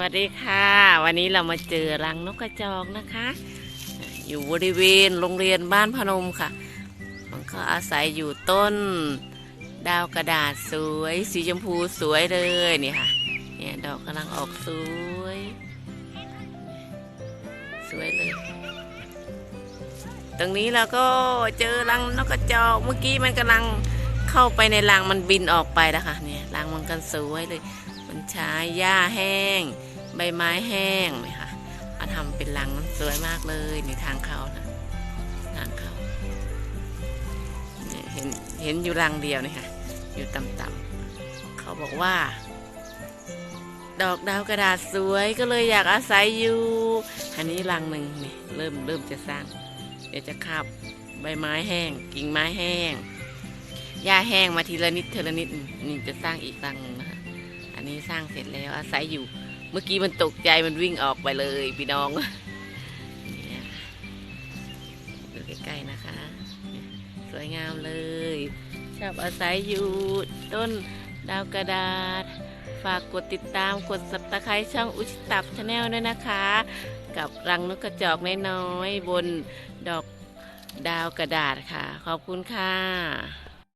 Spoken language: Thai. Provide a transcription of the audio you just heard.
วัสดีค่ะ วันนี้เรามาเจอรังนกกระจอกนะคะ อยู่บริเวณโรงเรียนบ้านพนมค่ะ มันก็อาศัยอยู่ต้น ดาวกระดาษสวย สีชมพูสวยเลยนี่ค่ะเนี่ยดอกกำลังออกสวย สวยเลย ตรงนี้เราก็เจอรังนกกระจอกเมื่อกี้มันกำลังเข้าไปในรังมันบินออกไปแล้วค่ะเนี่ยรังมันกันสวยเลยันใช้หญ้าแห้ง ใบไม้แห้งเลยค่ะมาทำเป็นรังสวยมากเลยในทางเขานะทางเขาเนี่เห็นเห็นอยู่รังเดียวนี่ค่ะอยู่ต่ำๆเขาบอกว่า ดอกดาวกระดาษสวยก็เลยอยากอาศัยอยู่ อันนี้รังหนึ่งนี่เริ่มเริ่มจะสร้าง เดี๋ยวจะคาบใบไม้แห้ง กิ่งไม้แห้งหญ้าแห้งมาทีละนิดทีละนิดนี่จะสร้างอีกรังหนึ่งนะคะ นนี้สร้างเสร็จแล้วอาศัยอยู่ เมื่อกี้มันตกใจมันวิ่งออกไปเลยพี่น้องเนี่ยดูใกล้ๆนะคะ สวยงามเลยชอบอาศัยอยู่ต้นดาวกระดาษ ฝากกดติดตามกดสับตะไคร้ช่องอุชิตับชาแนลด้วยนะคะ กับรังนกกระจอกน้อยๆบนดอกดาวกระดาษค่ะ ขอบคุณค่ะ